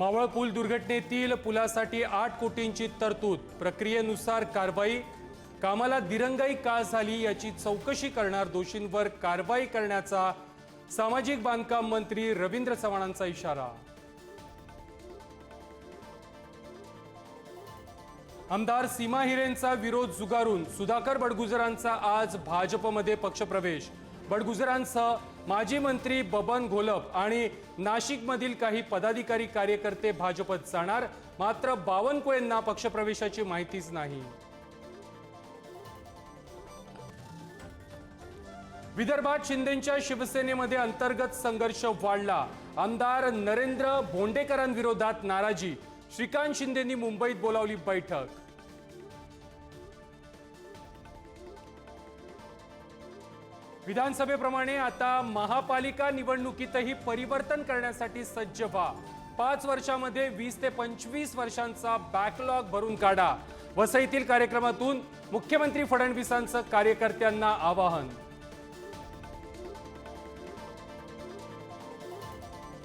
मावळ पूल दुर्घटनेतील पुलासाठी आठ कोटींची तरतूद. प्रक्रियेनुसार कारवाई कामाला दिरंगाई का झाली याची चौकशी करणार दोषींवर कारवाई करण्याचा सामाजिक बांधकाम मंत्री रवींद्र चव्हाणांचा इशारा. आमदार सीमा हिरेंचा विरोध जुगारून सुधाकर बडगुजरांचा आज भाजपमध्ये पक्षप्रवेश. बडगुजरांसह माजी मंत्री बबन घोलप आणि नाशिकमधील काही पदाधिकारी कार्यकर्ते भाजपत जाणार मात्र बावनकुळेंना पक्षप्रवेशाची माहितीच नाही. विदर्भात शिंदेच्या शिवसेनेमध्ये अंतर्गत संघर्ष वाढला. आमदार नरेंद्र भोंडेकरांविरोधात नाराजी. श्रीकांत शिंदेंनी मुंबईत बोलावली बैठक. विधानसभेप्रमाणे आता महापालिका निवडणुकीतही परिवर्तन करण्यासाठी सज्ज व्हा. पाच वर्षामध्ये वीस ते पंचवीस वर्षांचा बॅकलॉग भरून काढा. वसईतील कार्यक्रमातून मुख्यमंत्री फडणवीसांचं कार्यकर्त्यांना आवाहन.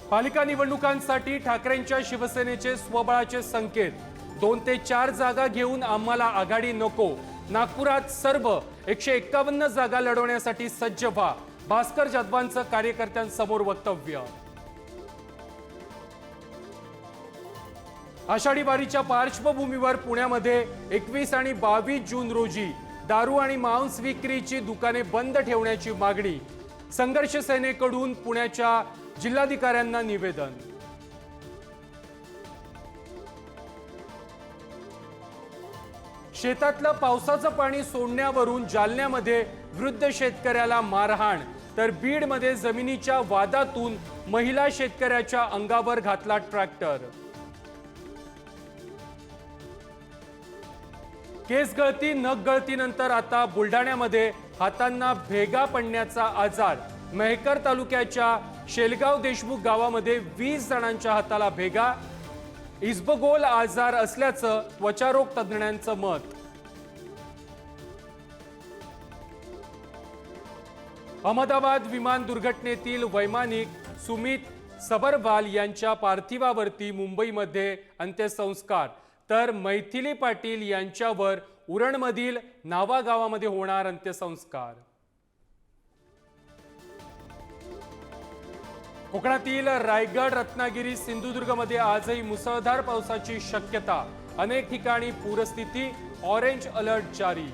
पालिका निवडणुकांसाठी ठाकरेंच्या शिवसेनेचे स्वबळाचे संकेत. दोन ते चार जागा घेऊन आम्हाला आघाडी नको. नागपुरात सर्व एकशे एक्कावन्न जागा लढवण्यासाठी सज्ज व्हा. भास्कर जाधवांचं कार्यकर्त्यांसमोर वक्तव्य. आषाढी वारीच्या पार्श्वभूमीवर पुण्यामध्ये एकवीस आणि बावीस जून रोजी दारू आणि मांस विक्रीची दुकाने बंद ठेवण्याची मागणी. संघर्ष सेनेकडून पुण्याच्या जिल्हाधिकाऱ्यांना निवेदन. शेतातलं पावसाचं पाणी सोडण्यावरून जालन्यामध्ये वृद्ध शेतकऱ्याला मारहाण. तर बीडमध्ये जमिनीच्या वादातून महिला शेतकऱ्याच्या अंगावर घातला ट्रॅक्टर. केस गळती नख गळतीनंतर आता बुलढाण्यामध्ये हातांना भेगा पडण्याचा आजार. मेहकर तालुक्याच्या शेलगाव देशमुख गावामध्ये वीस जणांच्या हाताला भेगा. इस्बगोल आजार असल्याचं त्वचारोग तज्ज्ञांचं मत. अहमदाबाद विमान दुर्घटनेतील वैमानिक सुमित सबरवाल यांच्या पार्थिवावरती मुंबईमध्ये अंत्यसंस्कार. तर मैथिली पाटील यांच्यावर उरणमधील नावा गावामध्ये होणार अंत्यसंस्कार. कोकणातील रायगड रत्नागिरी सिंधुदुर्गमध्ये आजही मुसळधार पावसाची शक्यता. अनेक ठिकाणी पूरस्थिती ऑरेंज अलर्ट जारी.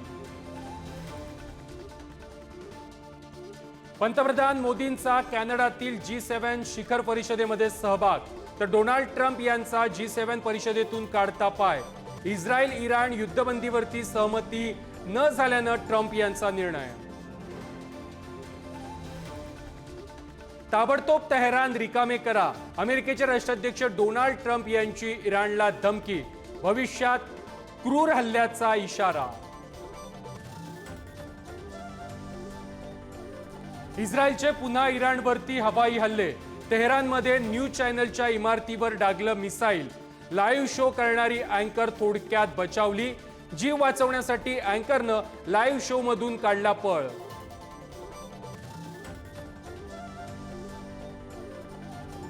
पंतप्रधान मोदींचा कॅनडातील जी सेव्हन शिखर परिषदेमध्ये सहभाग. तर डोनाल्ड ट्रम्प यांचा जी सेव्हन परिषदेतून काढता पाय. इस्रायल इराण युद्धबंदीवरती सहमती न झाल्यानं ट्रम्प यांचा निर्णय. ताबडतोब तेहरान रिकामे करा. अमेरिकेचे राष्ट्राध्यक्ष डोनाल्ड ट्रम्प यांची इराणला धमकी. भविष्यात क्रूर हल्ल्याचा इशारा. इस्रायलचे पुन्हा इराणवरती हवाई हल्ले. तेहरानमध्ये न्यूज चॅनलच्या इमारतीवर डागलं मिसाईल. लाईव्ह शो करणारी अँकर थोडक्यात बचावली. जीव वाचवण्यासाठी अँकरनं लाईव्ह शो मधून काढला पळ.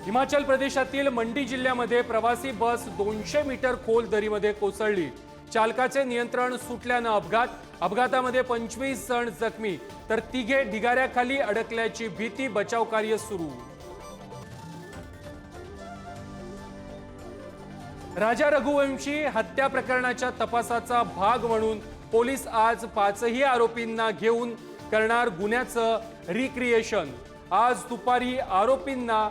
हिमाचल प्रदेशातील मंडी जिल्ह्यामध्ये प्रवासी बस दोनशे मीटर खोल दरीमध्ये कोसळली. चालकाचे नियंत्रण सुटल्यानं अपघात अपघातामध्ये पंचवीस जण जखमी तर तिघे ढिगाऱ्याखाली अडकल्याची भीती बचाव कार्य सुरू. राजा रघुवंशी हत्या प्रकरणाच्या तपासाचा भाग म्हणून पोलीस आज पाचही आरोपींना घेऊन करणार गुन्ह्याचं रिक्रिएशन आज दुपारी आरोपींना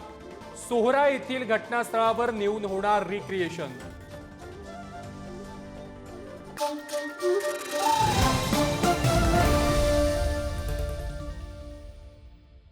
सोहरा येथील घटनास्थळावर नेऊन होणार रिक्रिएशन Música